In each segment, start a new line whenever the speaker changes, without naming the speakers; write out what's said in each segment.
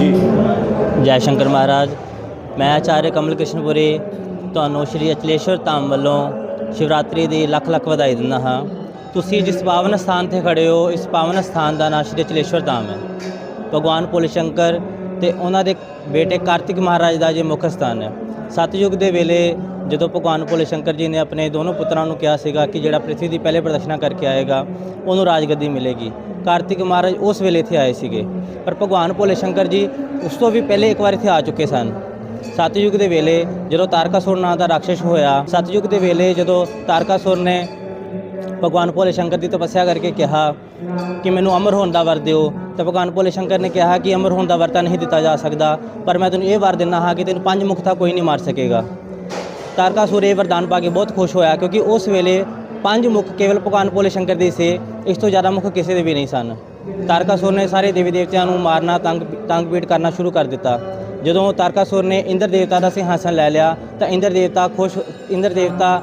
ਜੀ
ਜੈ ਸ਼ੰਕਰ ਮਹਾਰਾਜ। ਮੈਂ ਆਚਾර්य ਕਮਲ ਕ੍ਰਿਸ਼ਨਪੁਰੀ ਤੁਹਾਨੂੰ ਸ਼੍ਰੀ ਅਚਲੇਸ਼ਵਰ ਧਾਮ ਵੱਲੋਂ ਸ਼ਿਵਰਾਤਰੀ ਦੀ ਲੱਖ ਲੱਖ ਵਧਾਈ ਦਿੰਦਾ ਹਾਂ। ਤੁਸੀਂ ਜਿਸ ਪਾਵਨ ਸਥਾਨ ਤੇ ਖੜੇ ਹੋ, ਇਸ ਪਾਵਨ ਸਥਾਨ ਦਾ ਨਾਮ ਸ਼੍ਰੀ ਅਚਲੇਸ਼ਵਰ ਧਾਮ ਹੈ। ਭਗਵਾਨ ਭੋਲੇ ਸ਼ੰਕਰ ਤੇ ਉਹਨਾਂ ਦੇ ਬੇਟੇ ਕਾਰਤਿਕ ਮਹਾਰਾਜ ਦਾ ਜੇ ਮੁੱਖ ਸਥਾਨ ਹੈ। ਸਤਯੁਗ ਦੇ ਵੇਲੇ ਜਦੋਂ ਭਗਵਾਨ ਭੋਲੇ ਸ਼ੰਕਰ ਜੀ ਨੇ ਆਪਣੇ ਦੋਨੋਂ ਪੁੱਤਰਾਂ ਨੂੰ ਕਿਹਾ ਸੀਗਾ ਕਿ ਜਿਹੜਾ ਪ੍ਰਿਥਵੀ ਦੀ ਪਹਿਲੇ ਪ੍ਰਦਰਸ਼ਨਾ ਕਰਕੇ ਆਏਗਾ, ਉਹਨੂੰ ਰਾਜਗੱਦੀ ਮਿਲੇਗੀ। ਕਾਰਤਿਕ ਮਹਾਰਾਜ ਉਸ ਵੇਲੇ ਇੱਥੇ ਆਏ ਸੀਗੇ। ਪਰ ਭਗਵਾਨ ਭੋਲੇ ਸ਼ੰਕਰ ਜੀ ਉਸ ਤੋਂ ਵੀ ਪਹਿਲੇ ਇੱਕ ਵਾਰ ਇੱਥੇ ਆ ਚੁੱਕੇ ਸਨ। ਸਤਯੁਗ ਦੇ ਵੇਲੇ ਜਦੋਂ ਤਾਰਕਾਸੁਰ ਨਾਂ ਦਾ ਰਾਖਸ਼ ਹੋਇਆ, ਸਤਯੁਗ ਦੇ ਵੇਲੇ ਜਦੋਂ ਤਾਰਕਾਸੁਰ ਨੇ ਭਗਵਾਨ ਭੋਲੇ ਸ਼ੰਕਰ ਦੀ ਤਪੱਸਿਆ ਕਰਕੇ ਕਿਹਾ ਕਿ ਮੈਨੂੰ ਅਮਰ ਹੋਣ ਦਾ ਵਰ ਦਿਓ, ਤਾਂ ਭਗਵਾਨ ਭੋਲੇ ਸ਼ੰਕਰ ਨੇ ਕਿਹਾ ਕਿ ਅਮਰ ਹੋਣ ਦਾ ਵਰ ਤਾਂ ਨਹੀਂ ਦਿੱਤਾ ਜਾ ਸਕਦਾ, ਪਰ ਮੈਂ ਤੈਨੂੰ ਇਹ ਵਰ ਦਿੰਦਾ ਹਾਂ ਕਿ ਤੈਨੂੰ ਪੰਜ ਮੁਖਤਾ ਕੋਈ ਨਹੀਂ ਮਾਰ ਸਕੇਗਾ। ਤਾਰਕਾਸੁਰ ਇਹ ਵਰਦਾਨ ਪਾ ਕੇ ਬਹੁਤ ਖੁਸ਼ ਹੋਇਆ ਕਿਉਂਕਿ ਉਸ ਵੇਲੇ ਪੰਜ ਮੁੱਖ ਕੇਵਲ ਭਗਵਾਨ ਭੋਲੇ ਸ਼ੰਕਰ ਦੇ ਸੀ, ਇਸ ਤੋਂ ਜ਼ਿਆਦਾ ਮੁੱਖ ਕਿਸੇ ਦੇ ਵੀ ਨਹੀਂ ਸਨ। ਤਾਰਕਾਸੁਰ ਨੇ ਸਾਰੇ ਦੇਵੀ ਦੇਵਤਿਆਂ ਨੂੰ ਮਾਰਨਾ, ਤੰਗ ਤੰਗ ਪੀੜ ਕਰਨਾ ਸ਼ੁਰੂ ਕਰ ਦਿੱਤਾ। ਜਦੋਂ ਤਾਰਕਾਸੁਰ ਨੇ ਇੰਦਰ ਦੇਵਤਾ ਦਾ ਸਿੰਹਾਸਨ ਲੈ ਲਿਆ, ਤਾਂ ਇੰਦਰ ਦੇਵਤਾ ਖੁਸ਼, ਇੰਦਰ ਦੇਵਤਾ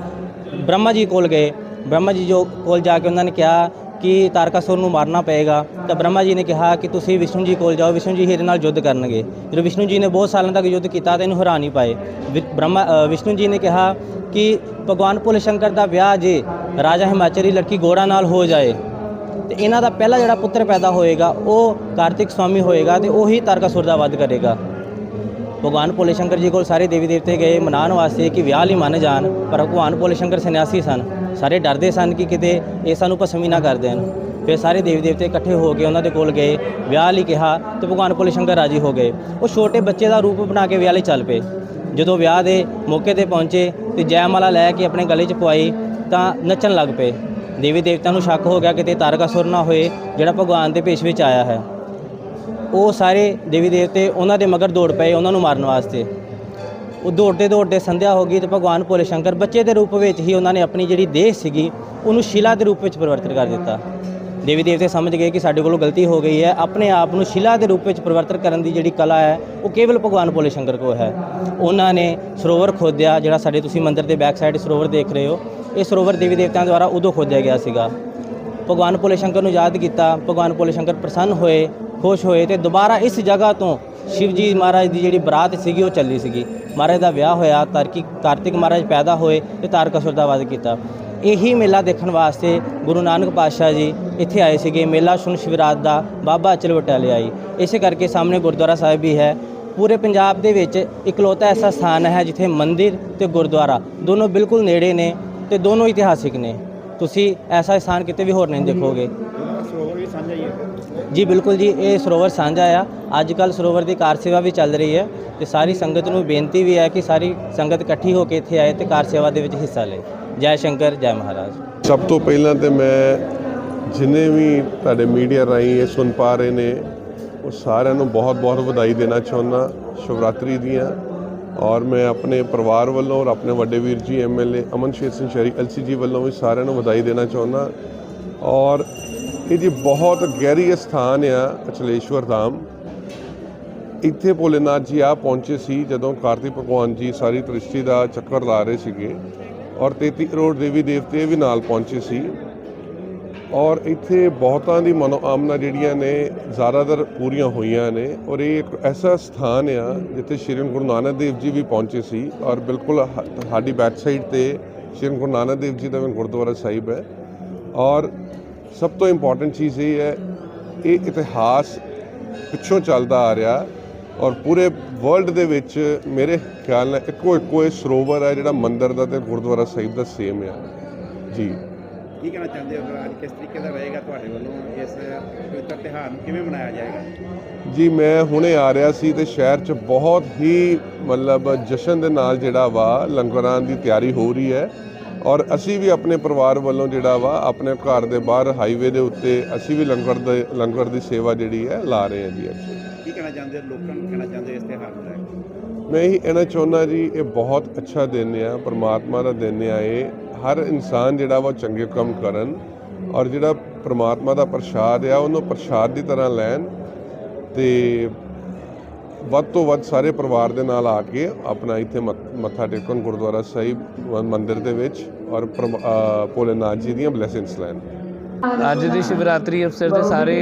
ਬ੍ਰਹਮਾ ਜੀ ਕੋਲ ਗਏ। ਬ੍ਰਹਮਾ ਜੀ ਜੋ ਕੋਲ ਜਾ ਕੇ ਉਹਨਾਂ ਨੇ ਕਿਹਾ ਕਿ ਤਾਰਕਾਸੁਰ ਨੂੰ ਮਾਰਨਾ ਪਏਗਾ। ਤਾਂ ਬ੍ਰਹਮਾ ਜੀ ਨੇ ਕਿਹਾ ਕਿ ਤੁਸੀਂ ਵਿਸ਼ਨੂੰ ਜੀ ਕੋਲ ਜਾਓ, ਵਿਸ਼ਨੂੰ ਜੀ ਇਹਦੇ ਨਾਲ ਯੁੱਧ ਕਰਨਗੇ। ਜਦੋਂ ਵਿਸ਼ਨੂੰ ਜੀ ਨੇ ਬਹੁਤ ਸਾਲਾਂ ਤੱਕ ਯੁੱਧ ਕੀਤਾ ਤਾਂ ਇਹਨੂੰ ਹਰਾ ਨਹੀਂ ਪਾਏ। ਵਿ- ਬ੍ਰਹਮਾ ਵਿਸ਼ਨੂੰ ਜੀ ਨੇ ਕਿਹਾ ਕਿ ਭਗਵਾਨ ਭੋਲੇ ਸ਼ੰਕਰ ਦਾ ਵਿਆਹ ਜੇ ਰਾਜਾ ਹਿਮਾਚਲ ਲੜਕੀ ਗੋਰਾ ਨਾਲ ਹੋ ਜਾਏ, ਤੇ ਇਹਨਾਂ ਦਾ ਪਹਿਲਾ ਜਿਹੜਾ ਪੁੱਤਰ ਪੈਦਾ ਹੋਏਗਾ, ਉਹ ਕਾਰਤਿਕ ਸਵਾਮੀ ਹੋਏਗਾ ਤੇ ਉਹੀ ਤਾਰਕਾਸੁਰ ਦਾ ਵਧ ਕਰੇਗਾ। ਭਗਵਾਨ ਭੋਲੇ ਸ਼ੰਕਰ ਜੀ ਕੋਲ ਸਾਰੇ ਦੇਵੀ ਦੇਵਤੇ ਗਏ, ਮਨਾਉਣ ਵਾਸਤੇ ਕਿ ਵਿਆਹ ਲਈ ਮੰਨ ਜਾਣ, ਪਰ ਭਗਵਾਨ ਭੋਲੇ ਸ਼ੰਕਰ ਸੰਨਿਆਸੀ ਸਨ। ਸਾਰੇ ਡਰਦੇ ਸਨ ਕਿ ਕਿਤੇ ਇਹ ਸਾਨੂੰ ਭਸਮੀ ਨਾ ਕਰ ਦੇਣ। ਫਿਰ ਸਾਰੇ ਦੇਵੀ ਦੇਵਤੇ ਇਕੱਠੇ ਹੋ ਕੇ ਉਹਨਾਂ ਦੇ ਕੋਲ ਗਏ, ਵਿਆਹ ਲਈ ਕਿਹਾ ਤੇ ਭਗਵਾਨ ਭੋਲੇ ਸ਼ੰਕਰ ਰਾਜੀ ਹੋ ਗਏ। ਉਹ ਛੋਟੇ ਬੱਚੇ ਦਾ ਰੂਪ ਬਣਾ ਕੇ ਵਿਆਹ ਲਈ ਚੱਲ ਪਏ। ਜਦੋਂ ਵਿਆਹ ਦੇ ਮੌਕੇ ਤੇ ਪਹੁੰਚੇ ਤੇ ਜੈਮਾਲਾ ਲੈ ਕੇ ਆਪਣੇ ਗਲੇ 'ਚ ਪਵਾਈ ਤਾਂ ਨੱਚਣ ਲੱਗ ਪਏ। ਦੇਵੀ ਦੇਵਤਿਆਂ ਨੂੰ ਸ਼ੱਕ ਹੋ ਗਿਆ ਕਿਤੇ ਤਾਰਕਾਸੁਰ ਨਾ ਹੋਏ ਜਿਹੜਾ ਭਗਵਾਨ ਦੇ ਭੇਸ਼ ਵਿੱਚ ਆਇਆ ਹੈ। ਉਹ ਸਾਰੇ ਦੇਵੀ ਦੇਵਤੇ ਉਹਨਾਂ ਦੇ ਮਗਰ ਦੌੜ ਪਏ ਉਹਨਾਂ ਨੂੰ ਮਾਰਨ ਵਾਸਤੇ। ਉਹ ਦੌੜਦੇ ਦੌੜਦੇ ਸੰਧਿਆ ਹੋ ਗਈ ਤੇ ਭਗਵਾਨ ਭੋਲੇ ਸ਼ੰਕਰ ਬੱਚੇ ਦੇ ਰੂਪ ਵਿੱਚ ਹੀ ਉਹਨਾਂ ਨੇ ਆਪਣੀ ਜਿਹੜੀ ਦੇਹ ਸੀਗੀ, ਉਹਨੂੰ ਸ਼ਿਲਾ ਦੇ ਰੂਪ ਵਿੱਚ ਪਰਿਵਰਤਿਤ ਕਰ ਦਿੱਤਾ। ਦੇਵੀ ਦੇਵਤੇ ਸਮਝ ਗਏ ਕਿ ਸਾਡੇ ਕੋਲੋਂ ਗਲਤੀ ਹੋ ਗਈ ਹੈ, ਆਪਣੇ ਆਪ ਨੂੰ ਸ਼ਿਲਾ ਦੇ ਰੂਪ ਵਿੱਚ ਪਰਿਵਰਤਨ ਕਰਨ ਦੀ ਜਿਹੜੀ ਕਲਾ ਹੈ, ਉਹ ਕੇਵਲ ਭਗਵਾਨ ਭੋਲੇ ਸ਼ੰਕਰ ਕੋਲ ਹੈ। ਉਹਨਾਂ ਨੇ ਸਰੋਵਰ ਖੋਦਿਆ, ਜਿਹੜਾ ਸਾਡੇ ਤੁਸੀਂ ਮੰਦਿਰ ਦੇ ਬੈਕ ਸਾਈਡ ਸਰੋਵਰ ਦੇਖ ਰਹੇ ਹੋ, ਇਹ ਸਰੋਵਰ ਦੇਵੀ ਦੇਵਤਿਆਂ ਦੁਆਰਾ ਉਦੋਂ ਖੋਦਿਆ ਗਿਆ ਸੀਗਾ। ਭਗਵਾਨ ਭੋਲੇ ਸ਼ੰਕਰ ਨੂੰ ਯਾਦ ਕੀਤਾ, ਭਗਵਾਨ ਭੋਲੇ ਸ਼ੰਕਰ ਪ੍ਰਸੰਨ ਹੋਏ, ਖੁਸ਼ ਹੋਏ ਤੇ ਦੁਬਾਰਾ ਇਸ ਜਗ੍ਹਾ ਤੋਂ ਸ਼ਿਵ ਜੀ ਮਹਾਰਾਜ ਦੀ ਜਿਹੜੀ ਬਰਾਤ ਸੀਗੀ, ਉਹ ਚੱਲੀ ਸੀਗੀ। ਮਹਾਰਾਜ ਦਾ ਵਿਆਹ ਹੋਇਆ, ਤਾਰਕੀ, ਕਾਰਤਿਕ ਮਹਾਰਾਜ ਪੈਦਾ ਹੋਏ ਤੇ ਤਾਰਕਾਸੁਰ ਦਾ ਵਧ ਕੀਤਾ। ਇਹੀ ਮੇਲਾ ਦੇਖਣ ਵਾਸਤੇ ਗੁਰੂ ਨਾਨਕ ਪਾਤਸ਼ਾਹ ਜੀ ਇੱਥੇ ਆਏ ਸੀਗੇ। ਮੇਲਾ ਸੁਣ ਸ਼ਿਵਰਾਤ ਦਾ ਬਾਬਾ ਅਚਲ ਵਟਿਆਲੇ ਆਈ। ਇਸੇ ਕਰਕੇ ਸਾਹਮਣੇ ਗੁਰਦੁਆਰਾ ਸਾਹਿਬ ਵੀ ਹੈ। ਪੂਰੇ ਪੰਜਾਬ ਦੇ ਵਿੱਚ ਇਕਲੌਤਾ ਐਸਾ ਸਥਾਨ ਹੈ ਜਿੱਥੇ ਮੰਦਿਰ ਤੇ ਗੁਰਦੁਆਰਾ ਦੋਨੋਂ ਬਿਲਕੁਲ ਨੇੜੇ ਨੇ ਤੇ ਦੋਨੋਂ ਇਤਿਹਾਸਿਕ ਨੇ। ਤੁਸੀਂ ਐਸਾ ਸਥਾਨ ਕਿਤੇ ਵੀ ਹੋਰ ਨਹੀਂ ਦੇਖੋਗੇ।
ਸਰੋਵਰ ਵੀ ਸਾਂਝਾ ਹੀ ਹੈ
ਜੀ, ਬਿਲਕੁਲ ਜੀ, ਇਹ ਸਰੋਵਰ ਸਾਂਝਾ ਆ। ਅੱਜ ਕੱਲ ਸਰੋਵਰ ਦੀ ਕਾਰ ਸੇਵਾ ਵੀ ਚੱਲ ਰਹੀ ਹੈ ਤੇ ਸਾਰੀ ਸੰਗਤ ਨੂੰ ਬੇਨਤੀ ਵੀ ਹੈ ਕਿ ਸਾਰੀ ਸੰਗਤ ਇਕੱਠੀ ਹੋ ਕੇ ਇੱਥੇ ਆਏ ਤੇ ਕਾਰ ਸੇਵਾ ਦੇ ਵਿੱਚ ਹਿੱਸਾ ਲਏ। ਜੈ ਸ਼ੰਕਰ, ਜੈ ਮਹਾਰਾਜ।
ਸਭ ਤੋਂ ਪਹਿਲਾਂ ਤੇ ਮੈਂ ਜਿੰਨੇ ਵੀ ਤੁਹਾਡੇ ਮੀਡੀਆ ਰਾਹੀਂ ਇਹ ਸੁਣ ਪਾ ਰਹੇ ਨੇ, ਉਹ ਸਾਰਿਆਂ ਨੂੰ ਬਹੁਤ-ਬਹੁਤ ਵਧਾਈ ਦੇਣਾ ਚਾਹੁੰਦਾ। ਸ਼ਿਵਰਾਤਰੀ ਦੀਆਂ ਔਰ ਮੈਂ ਆਪਣੇ ਪਰਿਵਾਰ ਵੱਲੋਂ ਔਰ ਆਪਣੇ ਵੱਡੇ ਵੀਰ ਜੀ ਐਮਐਲਏ ਅਮਨਸ਼ੇਰ ਸਿੰਘ ਸ਼ਹਿਰੀ ਐਲਸੀਜੀ ਵੱਲੋਂ ਵੀ ਸਾਰਿਆਂ ਨੂੰ ਵਧਾਈ ਦੇਣਾ ਚਾਹੁੰਦਾ। ਔਰ ਇਹ ਜੀ ਬਹੁਤ ਗਹਿਰੀ ਸਥਾਨ ਆ ਅਚਲੇਸ਼ਵਰ ਧਾਮ। ਇੱਥੇ ਭੋਲੇਨਾਥ ਜੀ ਆ ਪਹੁੰਚੇ ਸੀ ਜਦੋਂ ਕਾਰਤਿਕ ਭਗਵਾਨ ਜੀ ਸਾਰੀ ਤ੍ਰਿਸ਼ਟੀ ਦਾ ਚੱਕਰ ਲਾ ਰਹੇ ਸੀਗੇ ਔਰ 33 ਕਰੋੜ ਦੇਵੀ ਦੇਵਤੇ ਵੀ ਨਾਲ ਪਹੁੰਚੇ ਸੀ। ਔਰ ਇੱਥੇ ਬਹੁਤਾਂ ਦੀ ਮਨੋਕਾਮਨਾ ਜਿਹੜੀਆਂ ਨੇ ਜ਼ਿਆਦਾਤਰ ਪੂਰੀਆਂ ਹੋਈਆਂ ਨੇ ਔਰ ਇਹ ਇੱਕ ਐਸਾ ਸਥਾਨ ਆ ਜਿੱਥੇ ਸ਼੍ਰੀ ਗੁਰੂ ਨਾਨਕ ਦੇਵ ਜੀ ਵੀ ਪਹੁੰਚੇ ਸੀ ਔਰ ਬਿਲਕੁਲ ਸਾਡੀ ਬੈਕ ਸਾਈਡ ਤੇ ਸ਼੍ਰੀ ਗੁਰੂ ਨਾਨਕ ਦੇਵ ਜੀ ਦਾ ਵੀ ਗੁਰਦੁਆਰਾ ਸਾਹਿਬ ਹੈ। ਔਰ ਸਭ ਤੋਂ ਇੰਪੋਰਟੈਂਟ ਚੀਜ਼ ਇਹ ਹੈ ਇਹ ਇਤਿਹਾਸ ਪਿੱਛੋਂ ਚੱਲਦਾ ਆ ਰਿਹਾ ਔਰ ਪੂਰੇ ਵਰਲਡ ਦੇ ਵਿੱਚ ਮੇਰੇ ਖਿਆਲ ਨਾਲ ਇੱਕੋ ਇੱਕੋ ਇਹ ਸਰੋਵਰ ਹੈ ਜਿਹੜਾ ਮੰਦਿਰ ਦਾ ਤੇ ਗੁਰਦੁਆਰਾ ਸਾਹਿਬ ਦਾ ਸੇਮ ਆ। ਜੀ।
ਕੀ ਕਹਿਣਾ ਚਾਹੁੰਦੇ ਹੋ? ਅੱਜ ਕਿਸ ਤਰੀਕੇ ਦਾ ਰਹੇਗਾ ਤੁਹਾਡੇ ਵੱਲੋਂ ਇਸ ਪਵਿੱਤਰ ਤਿਉਹਾਰ ਨੂੰ ਕਿਵੇਂ ਮਨਾਇਆ ਜਾਏਗਾ?
ਜੀ ਮੈਂ ਹੁਣੇ ਆ ਰਿਹਾ ਸੀ ਤੇ ਸ਼ਹਿਰ 'ਚ ਬਹੁਤ ਹੀ ਮਤਲਬ ਜਸ਼ਨ ਦੇ ਨਾਲ ਜਿਹੜਾ ਵਾ ਲੰਗਰਾਂ ਦੀ ਤਿਆਰੀ ਹੋ ਰਹੀ ਹੈ। ਔਰ ਅਸੀਂ ਵੀ ਆਪਣੇ ਪਰਿਵਾਰ ਵੱਲੋਂ ਜਿਹੜਾ ਵਾ ਆਪਣੇ ਘਰ ਦੇ ਬਾਹਰ ਹਾਈਵੇ ਦੇ ਉੱਤੇ ਅਸੀਂ ਵੀ ਲੰਗਰ ਦੇ ਲੰਗਰ ਦੀ ਸੇਵਾ ਜਿਹੜੀ ਹੈ ਲਾ ਰਹੇ ਹਾਂ ਜੀ ਅੱਜ
ਕੀ ਕਹਿਣਾ ਚਾਹੁੰਦੇ ਲੋਕਾਂ ਨੂੰ ਕਹਿਣਾ ਚਾਹੁੰਦੇ ਇਸ ਤਿਉਹਾਰ ਨੂੰ ਲੈ ਕੇ?
ਮੈਂ ਇਹੀ ਕਹਿਣਾ ਚਾਹੁੰਦਾ ਜੀ ਇਹ ਬਹੁਤ ਅੱਛਾ ਦਿਨ ਆ ਪ੍ਰਮਾਤਮਾ ਦਾ ਦਿਨ ਆ ਇਹ। ਹਰ ਇਨਸਾਨ ਜਿਹੜਾ ਵਾ ਚੰਗੇ ਕੰਮ ਕਰਨ ਔਰ ਜਿਹੜਾ ਪ੍ਰਮਾਤਮਾ ਦਾ ਪ੍ਰਸ਼ਾਦ ਆ ਉਹਨੂੰ ਪ੍ਰਸ਼ਾਦ ਦੀ ਤਰ੍ਹਾਂ ਲੈਣ ਤੇ ਵੱਧ ਤੋਂ ਵੱਧ ਸਾਰੇ ਪਰਿਵਾਰ ਦੇ ਨਾਲ ਆ ਕੇ ਆਪਣਾ ਇੱਥੇ ਮੱਥ- ਮੱਥਾ ਟੇਕਣ ਗੁਰਦੁਆਰਾ ਸਾਹਿਬ ਮ- ਮੰਦਿਰ ਦੇ ਵਿੱਚ ਔਰ ਪ੍ਰਮ- ਭੋਲੇਨਾਥ ਜੀ ਦੀਆਂ ਬਲੇਸਿੰਗਸ ਲੈਣ।
ਅੱਜ ਦੀ ਸ਼ਿਵਰਾਤਰੀ ਅਵਸਰ ਤੇ ਸਾਰੇ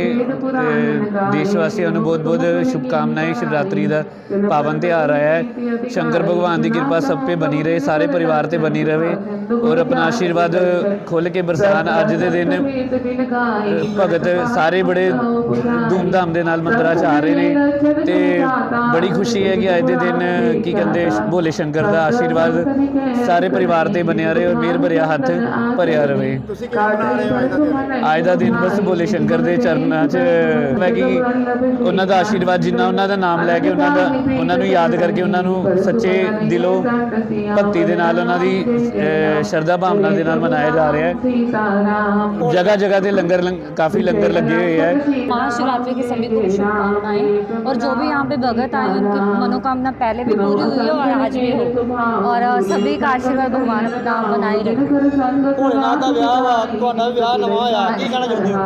ਦੇਸ਼ ਵਾਸੀਆਂ ਨੂੰ ਬਹੁਤ-ਬਹੁਤ ਸ਼ੁਭਕਾਮਨਾएं ਸ਼ਿਵਰਾਤਰੀ ਦਾ ਪਾਵਨ ਤਿਉਹਾਰ ਆਇਆ ਹੈ। ਸ਼ੰਕਰ ਭਗਵਾਨ ਦੀ ਕਿਰਪਾ ਸਭ ਤੇ ਬਣੀ ਰਹੇ, ਸਾਰੇ ਪਰਿਵਾਰ ਤੇ ਬਣੀ ਰਹੇ ਔਰ ਆਪਣਾ ਆਸ਼ੀਰਵਾਦ ਖੁੱਲ੍ਹ ਕੇ ਬਰਸਾਨ ਅੱਜ ਦੇ ਦਿਨ ਭਗਤ ਸਾਰੇ ਬੜੇ ਧੂਮਧਾਮ ਦੇ ਨਾਲ ਮੰਦਰਾਂ 'ਚ ਆ ਰਹੇ ਨੇ ਤੇ ਬੜੀ ਖੁਸ਼ੀ ਹੈ ਕਿ ਅੱਜ ਦੇ ਦਿਨ, ਕੀ ਕਹਿੰਦੇ, ਭੋਲੇ ਸ਼ੰਕਰ ਦਾ ਆਸ਼ੀਰਵਾਦ ਸਾਰੇ ਪਰਿਵਾਰ ਤੇ ਬਣਿਆ ਰਹੇ ਔਰ ਮਿਹਰ ਭਰਿਆ ਹੱਥ ਭਰਿਆ ਰਵੇ
ਤੁਸੀਂ ਕਿਵੇਂ ਮਨਾ ਰਹੇ ਹੋ ਅੱਜ
ਅੱਜ ਦਾ ਦਿਨ ਬਸ ਭੋਲੇ ਸ਼ੰਕਰ ਦੇ ਚਰਨਾਂ 'ਚ ਮੈਂ ਕਿ ਉਹਨਾਂ ਦਾ ਆਸ਼ੀਰਵਾਦ ਜਿੰਨਾ ਉਹਨਾਂ ਦਾ ਨਾਮ ਲੈ ਕੇ ਉਹਨਾਂ ਦਾ ਉਹਨਾਂ ਨੂੰ ਯਾਦ ਕਰਕੇ ਉਹਨਾਂ ਨੂੰ ਸੱਚੇ ਦਿਲੋਂ ਭਗਤੀ ਦੇ ਨਾਲ ਉਹਨਾਂ ਦੀ ਅਹ, ਸ਼ਰਧਾ ਭਾਵਨਾ ਦੇ ਨਾਲ ਮਨਾਇਆ ਜਾ ਰਿਹਾ ਹੈ ਜਗ੍ਹਾ ਜਗ੍ਹਾ ਤੇ ਲੰਗਰ ਲੰਗ- ਕਾਫੀ ਲੰਗਰ ਲੱਗੇ ਹੋਏ ਹੈ
महाशिवरात्रि की सभी को शुभकामनाएं और जो भी यहाँ पे भगत आए उनकी मनोकामना पहले भी पूरी हुई है और आज भी हो और अ, सभी का आशीर्वाद भगवान अपना बनाए रखे
ਭੋਲੇਨਾਥ ਦਾ ਵਿਆਹ ਵਾ ਤੁਹਾਡਾ ਵਿਆਹ ਨਵਾਂ ਹੋਇਆ ਕੀ ਕਹਿਣਾ ਚਾਹੁੰਦੇ ਹੋ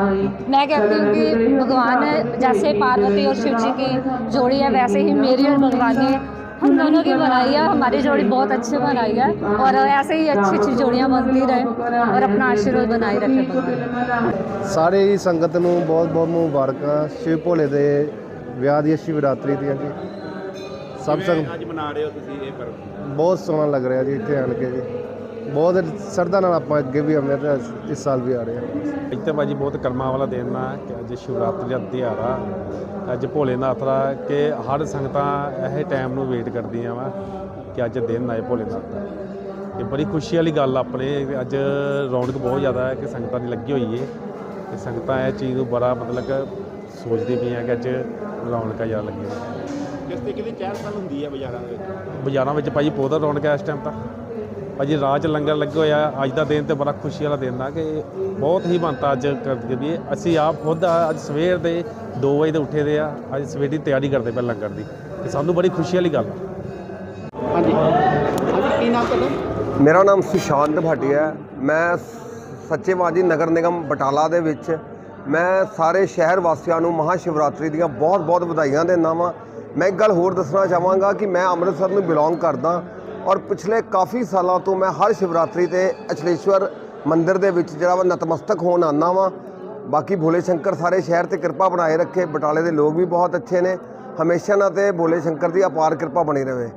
मैं कहती हूँ कि भगवान जैसे पार्वती और शिव जी की जोड़ी है वैसे ही मेरी और भगवान ने हम दोनों की बनाई है हमारी जोड़ी बहुत अच्छी बनाई है और ऐसे ही अच्छी अच्छी जोड़ियाँ बनती रहे और अपना आशीर्वाद बनाए रखे भगवान
ਸਾਰੇ ਹੀ ਸੰਗਤ ਨੂੰ ਬਹੁਤ ਬਹੁਤ ਮੁਬਾਰਕਾਂ ਸ਼ਿਵ ਭੋਲੇ ਦੇ ਵਿਆਹ ਦੀ ਸ਼ਿਵਰਾਤਰੀ ਦੀਆਂ ਜੀ ਸਭ ਸੰਗ
ਕਿਵੇਂ ਅੱਜ ਮਨਾ ਰਹੇ ਹੋ ਤੁਸੀਂ ਇਹ ਪਰਵ
ਬਹੁਤ ਸੋਹਣਾ ਲੱਗ ਰਿਹਾ ਜੀ ਇੱਥੇ ਆਣ ਕੇ ਜੀ ਬਹੁਤ ਸਰਦਾ ਨਾਲ ਆਪਾਂ ਅੱਗੇ ਵੀ ਆਉਂਦੇ ਹਾਂ ਤੇ ਇਸ ਸਾਲ ਵੀ ਆ ਰਹੇ ਹਾਂ।
ਇੱਥੇ ਭਾਜੀ ਬਹੁਤ ਕਰਮਾਂ ਵਾਲਾ ਦਿਨ ਆ ਕਿ ਅੱਜ ਸ਼ਿਵਰਾਤਰੀ ਦਾ ਆ। ਅੱਜ ਭੋਲੇਨਾਥ ਦਾ ਕਿ ਹਰ ਸੰਗਤਾਂ ਇਹ ਟਾਈਮ ਨੂੰ ਵੇਟ ਕਰਦੀਆਂ ਵਾ ਕਿ ਅੱਜ ਦਿਨ ਆਏ ਭੋਲੇਨਾਥ ਦਾ। ਇਹ ਬੜੀ ਖੁਸ਼ੀ ਵਾਲੀ ਗੱਲ ਆਪਣੇ ਅੱਜ ਰੌਣਕ ਬਹੁਤ ਜ਼ਿਆਦਾ ਹੈ ਕਿ ਸੰਗਤਾਂ ਦੀ ਲੱਗੀ ਹੋਈ ਏ। ਤੇ ਸੰਗਤਾਂ ਇਹ ਚੀਜ਼ ਨੂੰ ਬੜਾ ਮਤਲਬ ਸੋਚਦੀ ਪਈਆਂ ਕਿ ਅੱਜ ਰੌਣਕਾਂ ਜ਼ਿਆਦਾ ਲੱਗੀਆਂ।
ਕਿਸ ਤਰੀਕੇ ਦੀ ਚਹਿਲ ਪਹਿਲ ਹੁੰਦੀ ਹੈ ਬਾਜ਼ਾਰਾਂ ਦੇ ਵਿੱਚ।
ਬਾਜ਼ਾਰਾਂ ਵਿੱਚ ਭਾਜੀ ਬਹੁਤ ਰੌਣਕ ਹੈ ਇਸ ਟਾਈਮ ਤਾਂ। ਰਾਹ 'ਚ ਲੰਗਰ ਲੱਗੇ ਹੋਇਆ ਅੱਜ ਦਾ ਦਿਨ ਤੇ ਬੜਾ ਖੁਸ਼ੀ ਵਾਲਾ ਦਿਨ ਆ ਕਿ ਬਹੁਤ ਹੀ ਬੰਤਾ ਅੱਜ ਕਰਦੇ ਵੀ। ਅਸੀਂ ਆਪ ਖੁਦ ਅੱਜ ਸਵੇਰ ਦੇ 2 ਵਜੇ ਦੇ ਉੱਠੇ ਦੇ ਆ। ਅੱਜ ਸਵੇਰ ਦੀ ਤਿਆਰੀ ਕਰਦੇ ਪਏ ਲੰਗਰ ਦੀ। ਤੇ ਸਾਨੂੰ ਬੜੀ ਖੁਸ਼ੀ ਵਾਲੀ ਗੱਲ ਆ।
ਹਾਂਜੀ। ਹਾਂਜੀ ਕੀ ਨਾਮ ਤੁਹਾਡਾ?
ਮੇਰਾ ਨਾਮ ਸੁਸ਼ਾਂਤ ਭਾਟੀਆ ਮੈਂ ਸੱਚੇਵਾਦੀ ਨਗਰ ਨਿਗਮ ਬਟਾਲਾ ਦੇ ਵਿੱਚ ਮੈਂ ਸਾਰੇ ਸ਼ਹਿਰ ਵਾਸੀਆਂ ਨੂੰ ਮਹਾ ਸ਼ਿਵਰਾਤਰੀ ਦੀਆਂ ਬਹੁਤ-ਬਹੁਤ ਵਧਾਈਆਂ ਦਿੰਦਾ ਵਾਂ। ਮੈਂ ਇੱਕ ਗੱਲ ਹੋਰ ਦੱਸਣਾ ਚਾਹਾਂਗਾ ਕਿ ਮੈਂ ਅੰਮ੍ਰਿਤਸਰ ਨੂੰ ਬਿਲੋਂਗ ਕਰਦਾ। ਔਰ ਪਿਛਲੇ ਕਾਫੀ ਸਾਲਾਂ ਤੋਂ ਮੈਂ ਹਰ ਸ਼ਿਵਰਾਤਰੀ ਤੇ ਅਚਲੇਸ਼ਵਰ ਮੰਦਿਰ ਦੇ ਵਿੱਚ ਜਿਹੜਾ ਵਾ ਨਤਮਸਤਕ ਹੋਣ ਆਉਂਦਾ ਵਾਂ। ਬਾਕੀ ਭੋਲੇ ਸ਼ੰਕਰ ਸਾਰੇ ਸ਼ਹਿਰ ਤੇ ਕਿਰਪਾ ਬਣਾਏ ਰੱਖੇ, ਬਟਾਲੇ ਦੇ ਲੋਕ ਵੀ ਬਹੁਤ ਅੱਛੇ ਨੇ। ਹਮੇਸ਼ਾ ਨਾ ਤੇ ਭੋਲੇ ਸ਼ੰਕਰ ਦੀ ਅਪਾਰ ਕਿਰਪਾ ਬਣੀ ਰਹੇ